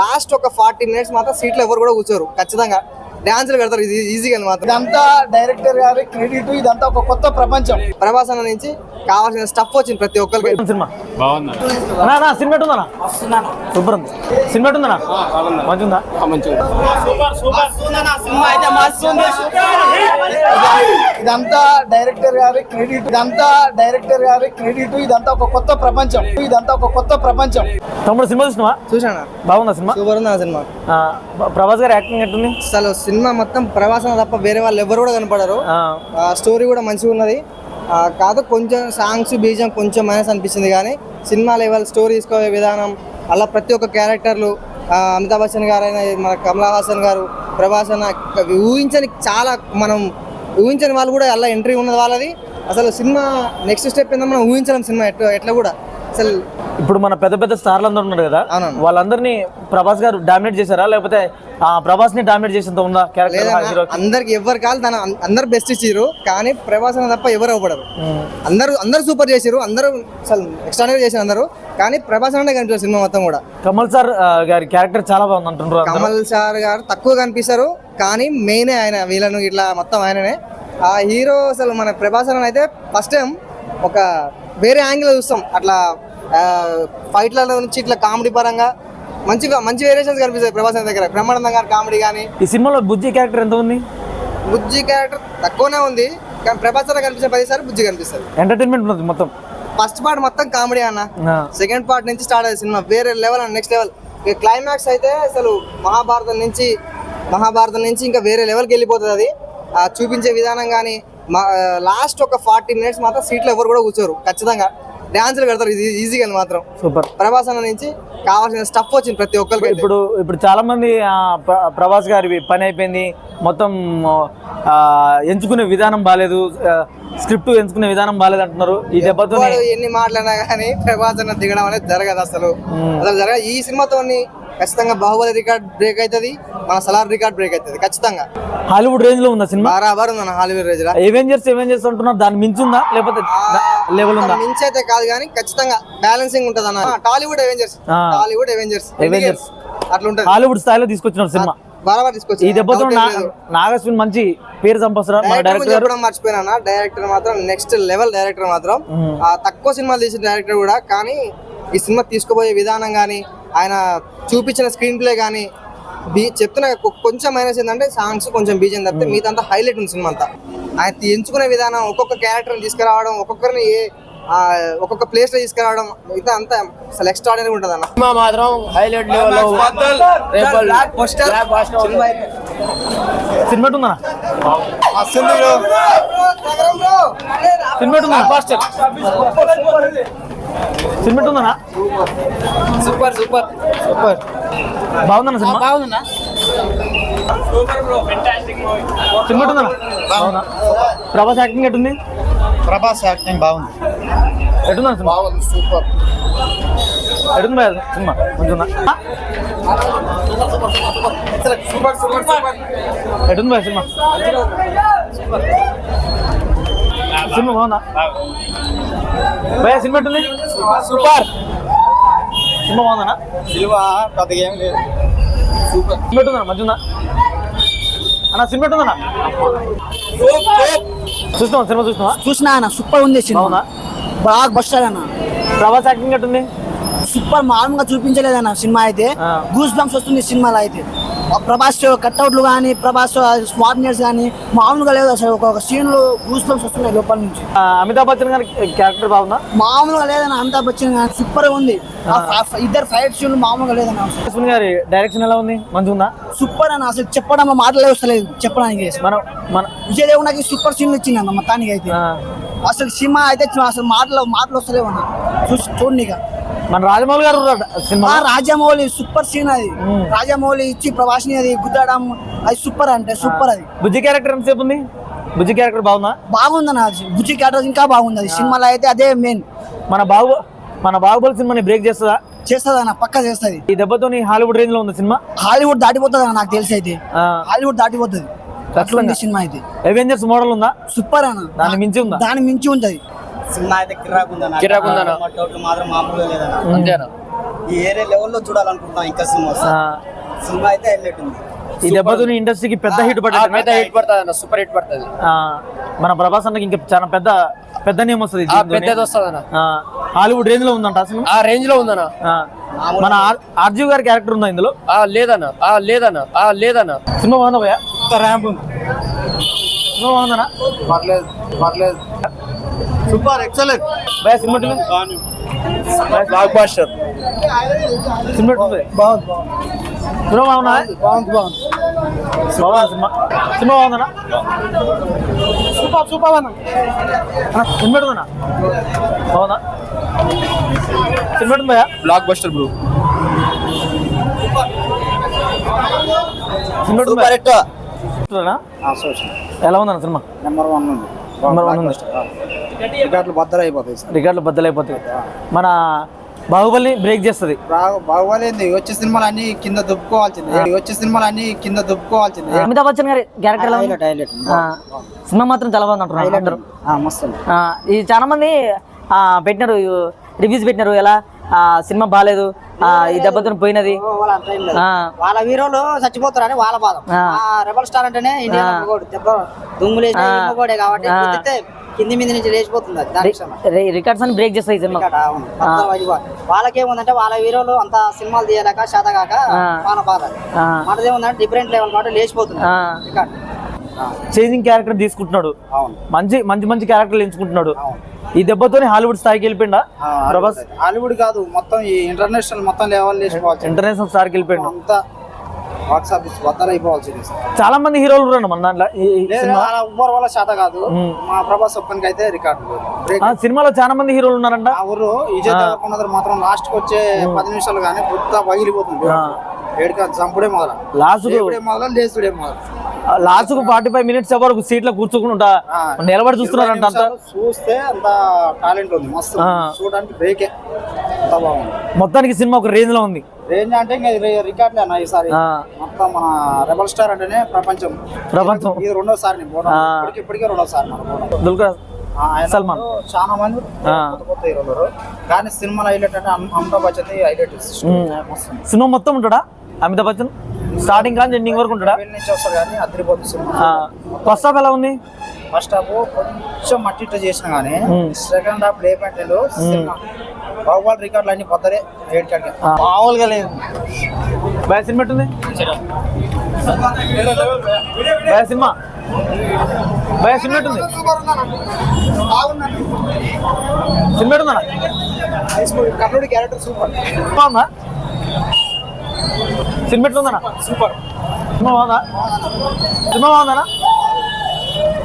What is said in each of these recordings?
Last ఒక forty minutes మాత్రం సీట్లో ఎవరు కూడా కూర్చోరు. ఖచ్చితంగా. డాన్సులు పెడతారు. ఇది ఈజీగా మాత్రం ఇదంతా డైరెక్టర్ గారి క్రెడిట్ ఇదంతా ఒక కొత్త ప్రపంచం. ప్రభాస్ అన్న నుంచి కావాల్సిన స్టఫ్ వచ్చింది ప్రతి ఒక్కరికి. సినిమా? బాగుంది. సినిమా ఎట్టుందన్నా? సూపర్ ఉంది. సినిమా ఎట్టుందన్నా? మంచిగా ఇదంతా డైరెక్టర్ గారి క్రెడిట్. ఇదంతా డైరెక్టర్ గారి క్రెడిట్. ఇదంతా ఒక కొత్త ప్రపంచం. ఇదంతా ఒక కొత్త ప్రపంచం. తమ్ముడు సినిమా చూసినావా? చూసానా బాగుందా సినిమా? సూపర్ ఉంది ఆ సినిమా ప్రభాస్ గారి యాక్టింగ్ ఎట్టుంది? అసలు సినిమా మొత్తం ప్రభాస్ తప్ప వేరే వాళ్ళు ఎవరు కూడా కనపడరు. ఆ, స్టోరీ కూడా మంచిగా ఉన్నది. ఆ, కాదు కొంచెం సాంగ్స్ బీజం కొంచెం మైనస్ అనిపించింది కానీ సినిమా లెవెల్ స్టోరీ తీసుకోవే విధానం అలా ప్రతి ఒక్క క్యారెక్టర్లు అమితాబ్ బచ్చన్ గారు అయినా మన కమలా హాసన్ గారు ప్రభాస్ అన్న ఊహించని చాలా మనం ఊహించని వాళ్ళు కూడా అలా ఎంట్రీ ఉన్నది వాళ్ళది. అసలు సినిమా నెక్స్ట్ స్టెప్ ఏందో మనం ఊహించలేం సినిమా ఎట్లా ఎట్లా కూడా. అసలు ఇప్పుడు మన పెద్ద పెద్ద స్టార్లు అందరూ ఉన్నారు కదా. వాళ్ళందరినీ ప్రభాస్ గారు డామినేట్ చేశారా? లేకపోతే ఆ ప్రభాస్ని డామినేట్ చేసేంత ఉందా క్యారెక్టర్ అందరికి ఎవరు కాదు తన అందరు బెస్ట్ ఇచ్చిర్రు కానీ ప్రభాస్ తప్ప ఎవరు అవ్వడరు అందరూ అందరూ సూపర్ చేసిరు అందరూ అసలు ఎక్స్ట్రాడనరీ చేసిన అందరూ. కానీ ప్రభాస్ అనే కనిపించారు సినిమా మొత్తం కూడా. కమల్ సార్ గారి క్యారెక్టర్ చాలా బాగుంది అందరూ. కమల్ సార్ గారు తక్కువ కనిపిస్తారు కానీ మెయినే ఆయన వీళ్ళను ఇట్లా మొత్తం ఆయననే. ఆ హీరో అసలు మన ప్రభాస్ అన్న అయితే ఫస్ట్ టైం ఒక వేరే యాంగిల్ చూస్తాం. అట్లా ఫైట్లలో నుంచి ఇట్లా కామెడీ పరంగా మంచిగా మంచి వేరియేషన్స్ కనిపిస్తాయి ప్రభాస్ దగ్గర. బ్రహ్మానందం గారు కామెడీ కానీ ఈ సినిమాలో బుజ్జి క్యారెక్టర్ ఎంత ఉంది? బుజ్జి క్యారెక్టర్ తక్కువనే ఉంది కానీ ప్రభాస్ కనిపించే ప్రతిసారి బుజ్జి కనిపిస్తుంది. ఎంటర్టైన్మెంట్ ఉన్నది మొత్తం. ఫస్ట్ పార్ట్ మొత్తం కామెడీ అన్న. సెకండ్ పార్ట్ నుంచి స్టార్ట్ అయ్యింది సినిమా. వేరే లెవెల్ అన్న నెక్స్ట్ లెవెల్ క్లైమాక్స్ అయితే అసలు మహాభారతం నుంచి మహాభారతం నుంచి ఇంకా వేరే లెవెల్కి వెళ్ళిపోతుంది అది. చూపించే విధానం కానీ లాస్ట్ ఒక ఫార్టీ మినిట్స్ మాత్రం సీట్లో ఎవరు కూడా కూర్చోరు ఖచ్చితంగా. డాన్సులు పెడతారు. ఇది ఈజీగా మాత్రం. సూపర్ ప్రభాస్ అన్న నుంచి కావాల్సిన స్టఫ్ వచ్చింది ప్రతి ఒక్కరికి ఇప్పుడు ఇప్పుడు చాలా మంది ప్రభాస్ గారి పని అయిపోయింది. మొత్తం ఎంచుకునే విధానం బాగాలేదు స్క్రిప్ట్ ఎంచుకునే విధానం బాగాలేదు అంటున్నారు. ఈ దెబ్బతో ఎన్ని మాట్లాడినా కానీ ప్రభాస్ అన్న దిగడం అనేది జరగదు అసలు. అసలు జరగదు ఈ సినిమాతో ఖచ్చితంగా బాహుబలి రికార్డ్ బ్రేక్ అవుతుంది మన సలార్ రికార్డ్ బ్రేక్ అవుతుంది ఖచ్చితంగా. హాలీవుడ్ రేంజ్లో ఉందా సినిమా? బరాబర్ ఉంది హాలీవుడ్ రేజ్ ఎవెంజర్స్ ఎవెంజర్స్ అంటున్నారు. దాని మించి ఉందా? లేకపోతే లెవెల్ ఉందా? మించి అయితే కాదు కానీ ఖచ్చితంగా బ్యాలెన్సింగ్ ఉంటది అన్న. టాలీవుడ్ అవెంజర్స్ ఆ. Tollywood Avengers Avengers. అట్లా ఉంటది హాలీవుడ్ స్థాయిలో తీసుకొచ్చిన సినిమా. బరాబర్ తీసుకొచ్చి ఈ దెబ్బతో నాగశ్విన్ మంచి పేరు సంపాదిస్తున్నారు డైరెక్టర్ చెప్పడం మర్చిపోయినా డైరెక్టర్ మాత్రం నెక్స్ట్ లెవెల్ డైరెక్టర్ మాత్రం. ఆ తక్కువ సినిమాలు తీసిన డైరెక్టర్ కూడా. కానీ ఈ సినిమా తీసుకుపోయే విధానం కానీ ఆయన చూపించిన స్క్రీన్ ప్లే కానీ బీ చెప్తున్నా కొంచెం మైనస్ ఏంటంటే సాంగ్స్ కొంచెం బీజం తప్పితే మిగతా అంతా హైలైట్ ఉంది సినిమా అంతా. ఆయన ఎంచుకునే విధానం ఒక్కొక్క క్యారెక్టర్ని తీసుకురావడం ఒక్కొక్కరిని ఏ ఆ, ఒక్కొక్క ప్లేస్లో తీసుకురావడం మిగతా అంతా అసలు ఎక్స్ట్రాడనరీ ఉంటుంది అన్న సినిమా మాత్రం హైలైట్ లెవెల్ సినిమా ఉందా? సినిమా ఉందా? సినిమా ఉందా? Super super. సూపర్. బాగుందన్న సినిమా? బాగుందా సినిమా ఉందా బాగుందా. ప్రభాస్ యాక్టింగ్ ఎటుంది ప్రభాస్ యాక్టింగ్ బాగుంది. ఎటుందా సినిమా? సూపర్. ఎటుంది భయ్యా సినిమా. సూపర్ సూపర్ సూపర్ ఎటుంది భయ్యా సినిమా. సినిమా బాగుందా? భయ్యా సినిమా ఎటుంది సూపర్. సినిమా బాగుందన్నా సినిమా పెద్దగా ఏం లేదు. సినిమా ఎటుందన్నా మంచిగా అన్న సినిమా ఎటుందన్నా చూసినావా సినిమా చూసినావా చూసినా అన్న సూపర్ ఉంది సినిమా. బాగుందా? బాగా బస్టర్ అన్న. ప్రభాస్ యాక్టింగ్ ఎటుంది సూపర్ మామూలుగా చూపించలేదన్న సినిమా అయితే. గూస్ బంప్స్ వస్తుంది సినిమాలో అయితే. ప్రభాస్ కట్అవుట్లు కానీ ప్రభాస్ స్మార్ట్నెస్ కానీ మామూలుగా లేదు అసలు. ఒక సీన్లో గూస్ బంప్స్ వస్తున్నాయి లోపల నుంచి. అమితాబ్ బచ్చన్ గారి క్యారెక్టర్ బాగుందా? మామూలుగా లేదన్న అంతా వచ్చింది సూపర్ ఉంది. ఇద్దరు ఫైట్ సీన్లు మామూలుగా లేదన్న గారి డైరెక్షన్ ఎలా ఉంది? మంచిగా ఉందా? సూపర్ అన్న అసలు. చెప్పడం మాటలే వస్తలేదు చెప్పడానికి. మనం మన విజయ్ దేవునికి సూపర్ సీన్లు ఇచ్చింది అన్న మొత్తానికి అయితే. అసలు సినిమా అయితే అసలు మాటలు మాటలు వస్తలేవు అన్న. చూసి చూడనిగా మన రాజమౌళి గారు సినిమా రాజమౌళి సూపర్ సీన్ అది. రాజమౌళి ఇచ్చి ప్రభాస్ని అది గుద్దడం అది సూపర్ అంటే సూపర్ అది. బుజ్జి క్యారెక్టర్ ఎంతసేపు ఉంది? బుజ్జి క్యారెక్టర్ బాగుందా? బాగుంది అది బుజ్జి క్యారెక్టర్ ఇంకా బాగుంది. అది సినిమాలో అయితే అదే మెయిన్ మన బాహు మన బాహుబలి సినిమాని బ్రేక్ చేస్తుందా? చేస్తుంది అన్న పక్క చేస్తుంది. ఈ దెబ్బతో హాలీవుడ్ రేంజ్లో ఉంది సినిమా? హాలీవుడ్ దాటిపోతుంది అన్న నాకు తెలిసి అయితే. హాలీవుడ్ దాటిపోతుంది. సినిమా అయితే. అవెంజర్స్ మోడల్ ఉందా? సూపర్ అన్న. దాన్ని మించి ఉందా? దాని మించి ఉంటది. సినిమా అయితే కిరాక్ ఉందన్న కిరాక్ ఉందన్న. టోటల్ మాత్రం మామూలుగా లేదన్న. అంతేనా? ఈ ఏరియా లెవెల్లో చూడాలనుకుంటున్నాం ఇంకా సినిమా ఆ, సినిమా అయితే హైలైట్ ఉంది ఈ దెబ్బతోని ఇండస్ట్రీకి పెద్ద హిట్ పెద్ద హిట్ పడుతుంది అన్న సూపర్ హిట్ పడుతుంది మన ప్రభాస్ అన్నకి ఇంకా చాలా పెద్ద పెద్ద నేమ్ వస్తుంది ఆ పెద్దది వస్తుంది అన్న హాలీవుడ్ రేంజ్లో ఉందంట సినిమా? ఆ రేంజ్లో ఉందన్న. ఆ, మన ఆర్- ఆర్జీవ్ గారి క్యారెక్టర్ ఉందా ఇందులో? ఆ లేదన్న. ఆ లేదన్న. ఆ లేదన్న. సినిమా బాగుందా భయ్యా? ర్యాంప్ ఉంది. సినిమా బాగుందనా పర్లేదు పర్లేదు. Super excellent. భయ్యా సినిమా? Blockbuster cinema? బాగుంది సినిమా బాగున్నా బాగుంది బాగుంది. బాగుందా సినిమా? సినిమా బాగుందనా సూపర్ సూపర్ అన్న. సినిమా ఎట్లుందనా బాగుందా? సినిమా ఎట్లుంది భయ్యా? Blockbuster bro cinema? ఎలా ఉందన్న సినిమా? నెంబర్ వన్ ఉంది. ఉంది రికార్డులు బద్దలు అయిపోతాయి సార్. రికార్డులు బద్దలైపోతాయి. మన బాహుబలి బ్రేక్ చేస్తుంది. బాగోలేదు వచ్చే సినిమాలు అన్ని కింద దుబ్బుకోవాల్సిందే. వచ్చే సినిమాలు అన్ని కింద దుబ్బుకోవాల్సిందే. అమితాబ్ బచ్చన్ గారి క్యారెక్టర్ సినిమా మాత్రం చాలా బాగుంది అంటున్నారు ఈ చాలా మంది ఆ, పెట్టినారు రివ్యూస్ పెట్టినారు. ఎలా? సినిమా బాగాలేదు ఆ, ఈ దెబ్బతో పోయినది ఆ, వాళ్ళ హీరోలు చచ్చిపోతారని వాళ్ళ బాధ ఆ. ఆ రెబల్ స్టార్ అంటేనే ఇండియా దెబ్బ దుమ్ములేసి ఆ. కాబట్టి ఆ. కింది మీద నుంచి లేచిపోతుంది రికార్డ్స్ అని బ్రేక్ చేస్తాయి సినిమా వాళ్ళకేముందంటే వాళ్ళ హీరోలు అంత సినిమాలు తీయలేక శాతగాక ఆ. వాళ్ళ బాధ ఆ. మనదేముందంటే డిఫరెంట్ లెవెల్ కాబట్టి లేచిపోతుంది ఆ. రికార్డ్. చేంజింగ్ క్యారెక్టర్ తీసుకుంటున్నాడు. అవును. మంచి మంచి మంచి క్యారెక్టర్లు ఎంచుకుంటున్నాడు. ఈ దెబ్బతోని హాలీవుడ్ స్థాయికి వెళ్ళిపోయిండా ఆ, ప్రభాస్? హాలీవుడ్ కాదు మొత్తం ఈ ఇంటర్నేషనల్ మొత్తం లెవెల్ ఇంటర్నేషనల్ స్థాయికి వెళ్ళిపోయిండు. అంతా చాలా మంది హీరోలు ఉన్నారు మన దాంట్లో. ఉబ్బర్ వల్ల శాత కాదు. మా ప్రభాస్ ఒక్కనికి అయితే రికార్డు సినిమాలో చాలా మంది హీరోలు ఉన్నారంట. ఊరు విజయ్ దేవరకొండ మాత్రం లాస్ట్కి వచ్చే పది నిమిషాలు కానీ బుద్ధ పగిలిపోతుంది. ఆ. ఏడుక చంపుడే మొదల. లాస్ట్ మొదల లేచుడే మొదల. లాస్ట్కు ఫార్టీ ఫైవ్ మినిట్స్ వరకు సీట్లో కూర్చోకుండా ఆ. నిలబడి చూస్తున్నారంట చూస్తే అంత టాలెంట్ ఉంది. మస్తు. చూడడానికి బ్రేకే మొత్తానికి సినిమా ఒక రేంజ్లో ఉంది. రేంజ్ అంటే ఇంకా రికార్డులే అన్న ఈసారి. మొత్తం మన రెబల్ స్టార్ అంటేనే ప్రపంచం. ప్రపంచం. ఇది రెండోసారి. ఇప్పటికి రెండోసారి దుల్కర్ సల్మాన్. చాలా మంది. కొత్త హీరోలు. కానీ సినిమాలో హైలైట్ అంటే అమ్- అమితాబ్ బచ్చన్ హైలైట్ సినిమా మొత్తం ఉంటాడా అమితాబ్ బచ్చన్? స్టార్టింగ్ కానీ ఎండింగ్ వరకు ఉంటాడా? నుంచి వస్తారు కానీ అదిరిపోతుంది ఫస్ట్ హాఫ్ ఎలా ఉంది? ఫస్ట్ హాఫ్ కొంచెం మట్టి చేసిన కానీ. సెకండ్ హాఫ్ లే సినిమా. బాహుబలి రికార్డులు అన్ని పొద్దరే ఏడు కాడికి. మామూలుగా లేదు. బాయ్ సినిమా ఎట్టుంది? బాయ్ సినిమా? బాయ్ సినిమా ఎట్టుంది? సినిమా ఎట్టుందా కర్ణుడి క్యారెక్టర్ సూపర్ బాగుందా? సినిమా ఎట్లుందన్నా? సూపర్. సినిమా బాగుందా? సినిమా బాగుందనా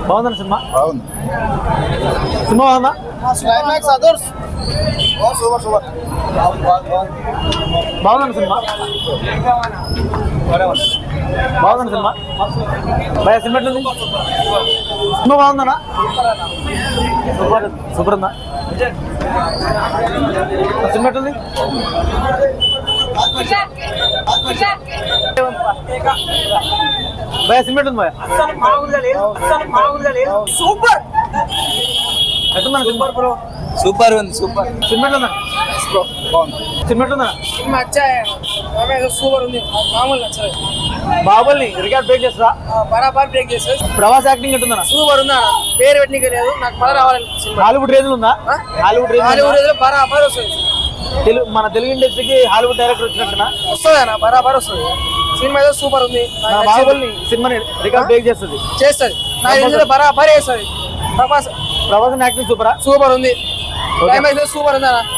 బాగుందన్న సినిమా? బాగుంది. సినిమా బాగుందా? Climax others. Super super. బాగుందన్న సినిమా? బాగుందన్న సినిమా? భయ సినిమా ఎట్లుంది? సినిమా బాగుందన్నా? సూపర్ సూపర్ ఉందా? సినిమా ఎట్లుంది? భయ ఎట్లుంది భయ సూపర్ సినిమా సూపర్ ఉంది సూపర్. సినిమా ఎట్లుందా సినిమా ఎట్లుందా సూపర్ ఉంది మామూలు నచ్చలేదు బాహుబలి రికార్డ్ బ్రేక్ చేస్తా బరాబర్ బ్రేక్ చేసేది ప్రభాస్ యాక్టింగ్ ఎట్లుందన్న సూపర్ ఉందా. పేరు పెట్టినకే లేదు నాకు పద రావాలి హాలీవుడ్ రేంజ్ ఉందా? హాలీవుడ్ రేంజ్ హాలీవుడ్ బరాబర్ వస్తుంది. తెలుగు మన తెలుగు ఇండస్ట్రీకి హాలీవుడ్ డైరెక్టర్ వచ్చినట్టునా? వస్తుంది అన్న బరాబర్ వస్తుంది. సినిమా అయితే సూపర్ ఉంది. మన బాహుబలి సినిమాని రికార్డ్ బ్రేక్ చేస్తుంది. చేస్తుంది. నాకు తెలిసి బరాబర్ చేస్తుంది. ప్రభాస్ ప్రభాస్ యాక్టింగ్ సూపరా సూపర్ ఉంది. సూపర్ ఉంది అన్న